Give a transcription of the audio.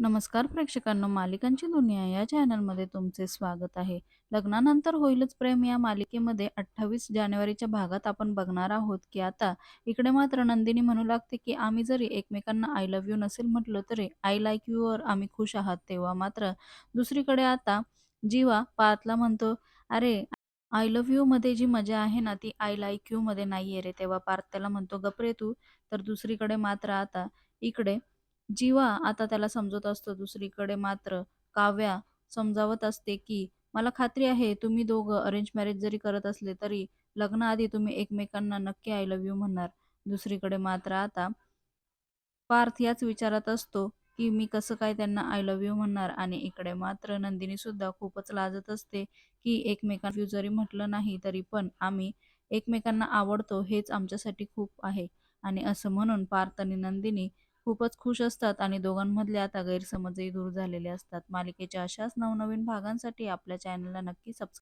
नमस्कार प्रेक्षकांनो, मालिकांची दुनिया या चॅनलमध्ये तुमचे स्वागत आहे. लग्नानंतर होईलच प्रेम या मालिकेमध्ये अठ्ठावीस जानेवारीच्या भागात आपण बघणार आहोत की आता इकडे मात्र नंदिनी म्हणू लागते की आम्ही जरी एकमेकांना आय लव्ह यू नसेल म्हटलं तरी आय लाईक यू वर आम्ही खुश आहात. तेव्हा मात्र दुसरीकडे आता जीवा पार्थला म्हणतो, अरे आय लव्ह यू मध्ये जी मजा आहे ना ती आय लाईक यू मध्ये नाहीये रे. तेव्हा पार्थ त्याला म्हणतो, गप रे तू. तर दुसरीकडे मात्र आता इकडे जीवा आता त्याला समजत असतो. दुसरीकडे मात्र काव्या समजावत असते की मला खात्री आहे तुम्ही दोघं अरेंज मॅरेज जरी करत असले तरी लग्नाआधी तुम्ही एकमेकांना नक्की आय लव्ह यू म्हणणार. दुसरीकडे मात्र आता पार्थ याच विचारात असतो की मी कसं काय त्यांना आय लव्ह यू म्हणणार आणि इकडे मात्र नंदिनी सुद्धा खूपच लाजत असते की एकमेकांना जरी म्हटलं नाही तरी पण आम्ही एकमेकांना आवडतो हेच आमच्यासाठी खूप आहे आणि असं म्हणून पार्थ आणि नंदिनी खूपच खुश असतात आणि दोघांमधले आता गैरसमजही दूर झालेले असतात. मालिकेच्या अशाच नवनवीन भागांसाठी आपल्या चॅनलला नक्की सबस्क्राईब